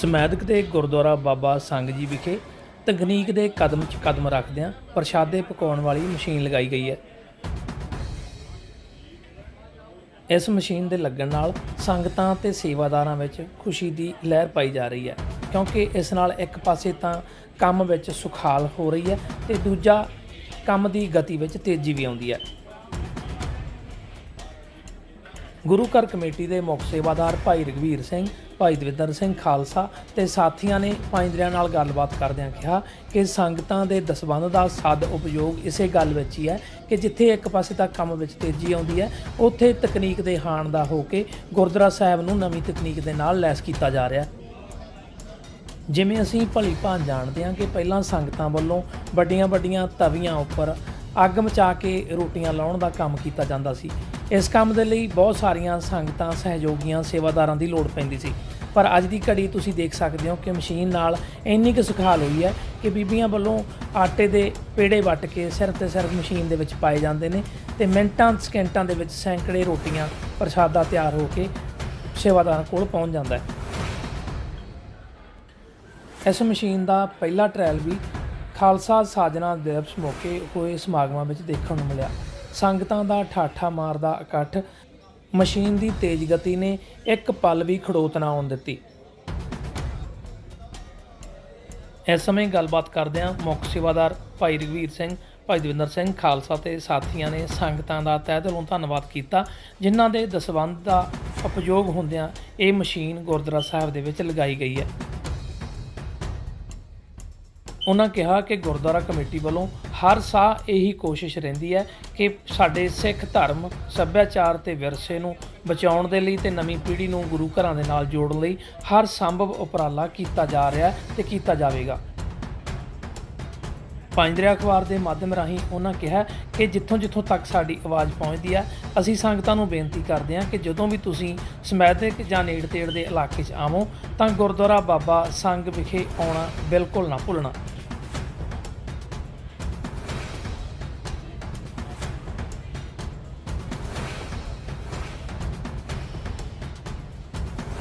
ਸਮੈਦਕ ਦੇ ਗੁਰਦੁਆਰਾ ਬਾਬਾ ਸੰਗ ਜੀ ਵਿਖੇ ਤਕਨੀਕ ਦੇ ਕਦਮ 'ਚ ਕਦਮ ਰੱਖਦਿਆਂ ਪ੍ਰਸ਼ਾਦੇ ਪਕਾਉਣ ਵਾਲੀ ਮਸ਼ੀਨ ਲਗਾਈ ਗਈ ਹੈ। ਇਸ ਮਸ਼ੀਨ ਦੇ ਲੱਗਣ ਨਾਲ ਸੰਗਤਾਂ ਤੇ ਸੇਵਾਦਾਰਾਂ ਵਿੱਚ ਖੁਸ਼ੀ ਦੀ ਲਹਿਰ ਪਾਈ ਜਾ ਰਹੀ ਹੈ, ਕਿਉਂਕਿ ਇਸ ਨਾਲ ਇੱਕ ਪਾਸੇ ਤਾਂ ਕੰਮ ਵਿੱਚ ਸੁਖਾਲ ਹੋ ਰਹੀ ਹੈ ਤੇ ਦੂਜਾ ਕੰਮ ਦੀ ਗਤੀ ਵਿੱਚ ਤੇਜ਼ੀ ਵੀ ਆਉਂਦੀ ਹੈ। ਗੁਰੂ ਘਰ ਕਮੇਟੀ ਦੇ ਮੁੱਖ ਸੇਵਾਦਾਰ ਭਾਈ ਰਗਵੀਰ ਸਿੰਘ, ਭਾਈ ਦਵਿੰਦਰ ਸਿੰਘ ਖਾਲਸਾ ਤੇ ਸਾਥੀਆਂ ਨੇ ਪਾਇੰਦਰਿਆਂ ਨਾਲ ਗੱਲਬਾਤ ਕਰਦਿਆਂ ਕਿਹਾ ਕਿ ਸੰਗਤਾਂ ਦੇ ਦਸਵੰਧ ਦਾ ਸਦ ਉਪਯੋਗ ਇਸੇ ਗੱਲ ਵਿੱਚ ਹੀ ਹੈ ਕਿ ਜਿੱਥੇ ਇੱਕ ਪਾਸੇ ਤੱਕ ਕੰਮ ਵਿੱਚ ਤੇਜ਼ੀ ਆਉਂਦੀ ਹੈ, ਉੱਥੇ ਤਕਨੀਕ ਦੇ ਹਾਣ ਦਾ ਹੋ ਕੇ ਗੁਰਦੁਆਰਾ ਸਾਹਿਬ ਨੂੰ ਨਵੀਂ ਤਕਨੀਕ ਦੇ ਨਾਲ ਲੈਸ ਕੀਤਾ ਜਾ ਰਿਹਾ ਹੈ। ਜਿਵੇਂ ਅਸੀਂ ਭਲੀ ਭਾਂਤ ਜਾਣਦੇ ਹਾਂ ਕਿ ਪਹਿਲਾਂ ਸੰਗਤਾਂ ਵੱਲੋਂ ਵੱਡੀਆਂ ਵੱਡੀਆਂ ਤਵੀਆਂ ਉੱਪਰ ਅੱਗ ਮਚਾ ਕੇ ਰੋਟੀਆਂ ਲਾਉਣ ਦਾ ਕੰਮ ਕੀਤਾ ਜਾਂਦਾ ਸੀ ਇਸ ਕੰਮ ਦੇ ਲਈ ਬਹੁਤ ਸਾਰੀਆਂ ਸੰਗਤਾਂ, ਸਹਿਯੋਗੀਆਂ, ਸੇਵਾਦਾਰਾਂ ਦੀ ਲੋੜ ਪੈਂਦੀ ਸੀ। ਪਰ ਅੱਜ ਦੀ ਘੜੀ ਤੁਸੀਂ ਦੇਖ ਸਕਦੇ ਹੋ ਕਿ ਮਸ਼ੀਨ ਨਾਲ ਇੰਨੀ ਕੁ ਸੁਖਾਲ ਹੋਈ ਹੈ ਕਿ ਬੀਬੀਆਂ ਵੱਲੋਂ ਆਟੇ ਦੇ ਪੇੜੇ ਵੱਟ ਕੇ ਸਿਰ ਤੇ ਸਿਰ ਮਸ਼ੀਨ ਦੇ ਵਿੱਚ ਪਾਏ ਜਾਂਦੇ ਨੇ ਤੇ ਮਿੰਟਾਂ, ਸਕਿੰਟਾਂ ਦੇ ਵਿੱਚ ਸੈਂਕੜੇ ਰੋਟੀਆਂ ਪ੍ਰਸ਼ਾਦਾ ਤਿਆਰ ਹੋ ਕੇ ਸੇਵਾਦਾਰਾਂ ਕੋਲ ਪਹੁੰਚ ਜਾਂਦਾ ਹੈ। ਇਸ ਮਸ਼ੀਨ ਦਾ ਪਹਿਲਾ ਟ੍ਰਾਇਲ ਵੀ ਖਾਲਸਾ ਸਾਜਣਾ ਦਿਵਸ ਮੌਕੇ ਹੋਏ ਸਮਾਗਮਾਂ ਵਿੱਚ ਦੇਖਣ ਨੂੰ ਮਿਲਿਆ। ਸੰਗਤਾਂ ਦਾ ਠਾਠਾ ਮਾਰਦਾ ਇਕੱਠ। ਮਸ਼ੀਨ ਦੀ ਤੇਜ਼ ਗਤੀ ਨੇ ਇੱਕ ਪਲ ਵੀ ਖੜੋਤ ਨਾ ਆਉਣ ਦਿੱਤੀ। ਇਸ ਸਮੇਂ ਗੱਲਬਾਤ ਕਰਦਿਆਂ ਮੁੱਖ ਸੇਵਾਦਾਰ ਭਾਈ ਰਘਵੀਰ ਸਿੰਘ, ਭਾਈ ਦਵਿੰਦਰ ਸਿੰਘ ਖਾਲਸਾ ਤੇ ਸਾਥੀਆਂ ਨੇ ਸੰਗਤਾਂ ਦਾ ਤਹਿ ਦਿਲੋਂ ਧੰਨਵਾਦ ਕੀਤਾ, ਜਿਨ੍ਹਾਂ ਦੇ ਦਸਵੰਧ ਦਾ ਉਪਯੋਗ ਹੁੰਦਿਆਂ ਇਹ ਮਸ਼ੀਨ ਗੁਰਦੁਆਰਾ ਸਾਹਿਬ ਦੇ ਵਿੱਚ ਲਗਾਈ ਗਈ ਹੈ। ਉਹਨਾਂ ਕਿਹਾ ਕਿ ਗੁਰਦੁਆਰਾ ਕਮੇਟੀ ਵੱਲੋਂ ਹਰ ਸਾਹ ਇਹੀ ਕੋਸ਼ਿਸ਼ ਰਹਿੰਦੀ ਹੈ ਕਿ ਸਾਡੇ ਸਿੱਖ ਧਰਮ ਸੱਭਿਆਚਾਰ ਤੇ ਵਿਰਸੇ ਨੂੰ ਬਚਾਉਣ ਦੇ ਲਈ ਤੇ ਨਵੀਂ ਪੀੜ੍ਹੀ ਨੂੰ ਗੁਰੂ ਘਰਾਂ ਦੇ ਨਾਲ ਜੋੜਨ ਲਈ ਹਰ ਸੰਭਵ ਉਪਰਾਲਾ ਕੀਤਾ ਜਾ ਰਿਹਾ ਹੈ ਤੇ ਕੀਤਾ ਜਾਵੇਗਾ। ਪੰਜਦਰਿਆ ਅਖਬਾਰ ਦੇ ਮਾਧਿਅਮ ਰਾਹੀਂ ਉਹਨਾਂ ਕਿਹਾ ਕਿ ਜਿੱਥੋਂ ਜਿੱਥੋਂ ਤੱਕ ਸਾਡੀ ਆਵਾਜ਼ ਪਹੁੰਚਦੀ ਹੈ, ਅਸੀਂ ਸੰਗਤਾਂ ਨੂੰ ਬੇਨਤੀ ਕਰਦੇ ਹਾਂ ਕਿ ਜਦੋਂ ਵੀ ਤੁਸੀਂ ਸਮੈਦਿਕ ਜਾਂ ਨੇੜ ਤੇੜ ਦੇ ਇਲਾਕੇ 'ਚ ਆਵੋ ਤਾਂ ਗੁਰਦੁਆਰਾ ਬਾਬਾ ਸੰਗ ਵਿਖੇ ਆਉਣਾ ਬਿਲਕੁਲ ਨਾ ਭੁੱਲਣਾ।